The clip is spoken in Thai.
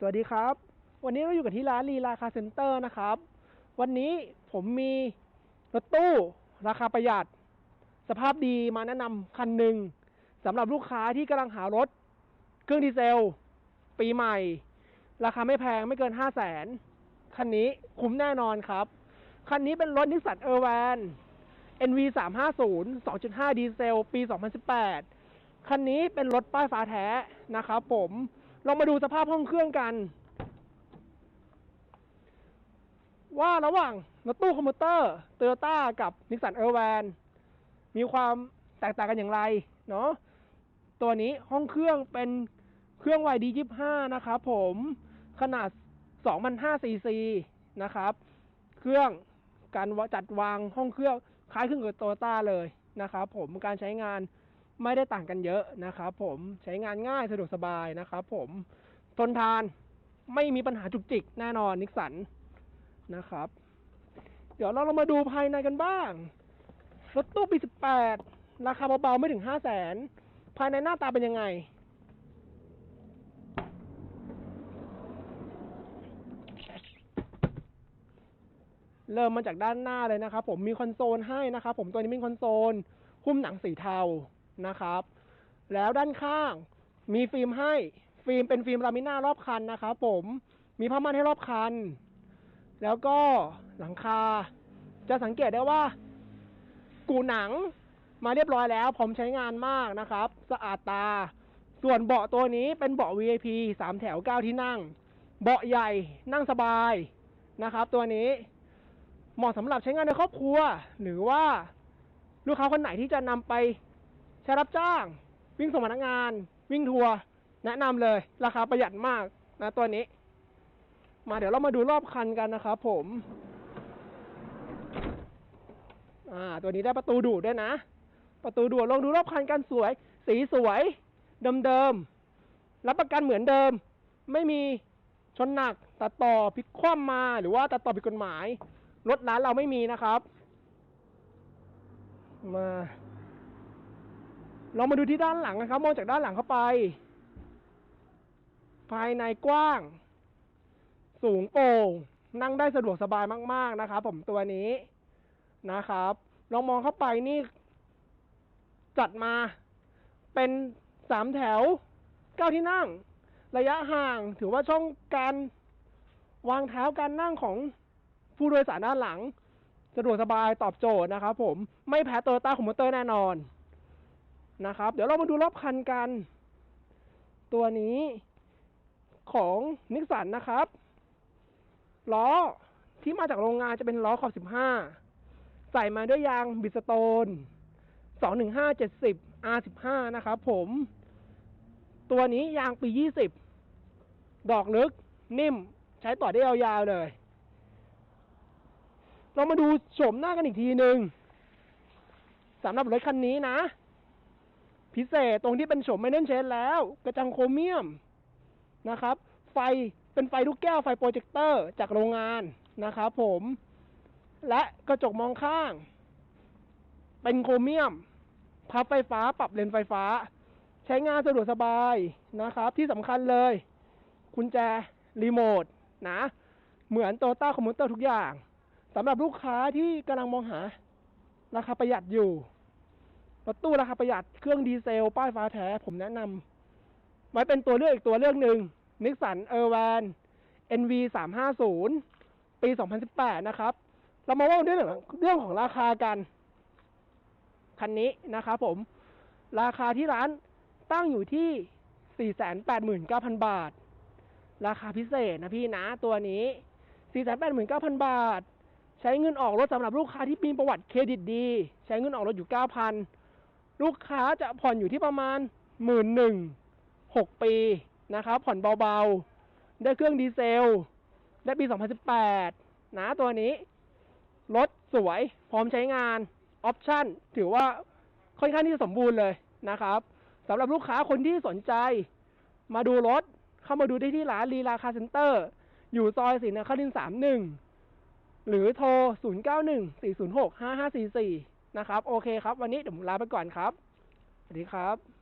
สวัสดีครับ วันนี้เราอยู่กับที่ร้านลีลาคาเซ็นเตอร์นะครับ วันนี้ผมมีรถตู้ ราคาประหยัด สภาพดีมาแนะนำคันหนึ่งสำหรับลูกค้าที่กำลังหารถ เครื่องดีเซล ปีใหม่ ราคาไม่แพงไม่เกิน 5 0 0แสนคันนี้คุ้มแน่นอนครับ คันนี้เป็นรถนิสสันเออร์แวน NV 350 2.5 ดีเซล ปี 2018 คันนี้เป็นรถป้ายฟ้าแท้นะครับผม เรามาดูสภาพห้องเครื่องกัน ว่าระหว่างรถตู้คอมพิวเตอร์โตโยต้ากับนิสสันเออร์แวนมีความแตกต่างกันอย่างไรเนาะตัวนี้ห้องเครื่องเป็นเครื่อง YD25 นะครับผมขนาด2,500ซีซีนะครับ เครื่องการจัดวางห้องเครื่องคล้ายเครื่องกับโตต้าเลยนะครับผมการใช้งาน ไม่ได้ต่างกันเยอะนะครับผมใช้งานง่ายสะดวกสบายนะครับผมทนทานไม่มีปัญหาจุกจิกแน่นอนนิสสันนะครับ เดี๋ยวเราเรามาดูภายในกันบ้าง รถตู้ปี 18 ราคาเบาๆไม่ถึง 5 0 0แสนภายในหน้าตาเป็นยังไง เริ่มมาจากด้านหน้าเลยนะครับผมมีคอนโซลให้นะครับผมตัวนี้เป็นคอนโซลหุ้มหนังสีเทา นะครับ แล้วด้านข้างมีฟิล์มให้ ฟิล์มเป็นฟิล์มลามิน่ารอบคันนะครับผมมีผ้าม่านให้รอบคัน แล้วก็หลังคา จะสังเกตได้ว่า กูหนังมาเรียบร้อยแล้วพร้อมใช้งานมากนะครับ สะอาดตา ส่วนเบาะตัวนี้เป็นเบาะ VIP สามแถวเก้าที่นั่ง เบาะใหญ่นั่งสบายนะครับ ตัวนี้เหมาะสำหรับใช้งานในครอบครัว หรือว่าลูกค้าคนไหนที่จะนำไป ใช้รับจ้าง วิ่งส่งพนักงาน วิ่งทัวร์แนะนำเลย ราคาประหยัดมากนะตัวนี้ มาเดี๋ยวเรามาดูรอบคันกันนะครับผม อ่า ตัวนี้ได้ประตูดูดด้วยนะ ประตูดูดลองดูรอบคันกันสวย สีสวย เดิมๆรับประกันเหมือนเดิม ไม่มีชนหนักตัดต่อพิกคว่ำมาหรือว่าตัดต่อผิดกฎหมายรถร้านเราไม่มีนะครับ มา เรามาดูที่ด้านหลังนะครับ มองจากด้านหลังเข้าไป ภายในกว้าง สูงโปร่งนั่งได้สะดวกสบายมาก ๆ นะครับผมตัวนี้นะครับลองมองเข้าไปนี่ จัดมาเป็นสามแถวเก้าที่นั่ง ระยะห่างถือว่าช่องการวางเท้าการนั่งของผู้โดยสารด้านหลัง สะดวกสบายตอบโจทย์นะครับผมไม่แพ้โตโยต้าคอมพิวเตอร์แน่นอน นะครับ เดี๋ยวเรามาดูรอบคันกัน ตัวนี้ของนิสสันนะครับล้อที่มาจากโรงงานจะเป็นล้อขอบ 15 ใส่มาด้วยยางบิสโตน 215 70 R15 นะครับผม ตัวนี้ยางปี 20 ดอกลึกนิ่มใช้ต่อได้ยาวๆเลย เรามาดูโฉมหน้ากันอีกทีหนึ่งสำหรับรถคันนี้นะ พิเศษตรงที่เป็นโฉมไม่เน้นเชนแล้ว กระจังโครเมียมนะครับ ไฟเป็นไฟลูกแก้วไฟโปรเจคเตอร์จากโรงงานนะครับผม และกระจกมองข้าง เป็นโครเมียมพับไฟฟ้าปรับเลนไฟฟ้า ใช้งานสะดวกสบายนะครับ ที่สำคัญเลยกุญแจรีโมทนะ เหมือนโตต้าคอมพิวเตอร์ทุกอย่างสำหรับลูกค้าที่กำลังมองหา ราคาประหยัดอยู่ รถตู้ราคาประหยัดเครื่องดีเซล ป้ายฟ้าแท้ ผมแนะนำไว้เป็นตัวเลือกอีกตัวเลือกหนึ่งนิสสันเออร์แวน NV 350ปี 2018 นะครับ เรามาว่าเรื่องเรื่องของราคากัน คันนี้นะครับผม ราคาที่ร้านตั้งอยู่ที่ 489,000 บาท ราคาพิเศษนะพี่นะตัวนี้ 489,000 บาท ใช้เงินออกรถสำหรับลูกค้าที่มีประวัติเครดิตดี ใช้เงินออกรถอยู่ 9,000 ลูกค้าจะผ่อนอยู่ที่ประมาณ1 1 0 0 6ปีนะครับผ่อนเบาๆ ได้เครื่องดีเซล ได้ปี 2018 นะตัวนี้ รถสวยพร้อมใช้งาน ออปชั่น ถือว่าค่อนข้างที่จะสมบูรณ์เลยนะครับสำหรับลูกค้าคนที่สนใจ มาดูรถเข้ามาดูได้ที่ร้านลีลาคาเซ็นเตอร์ อยู่ซอยศรีนครินทร์31 หรือโทร 0914065544 นะครับ โอเคครับ วันนี้เดี๋ยวผมลาไปก่อนครับ สวัสดีครับ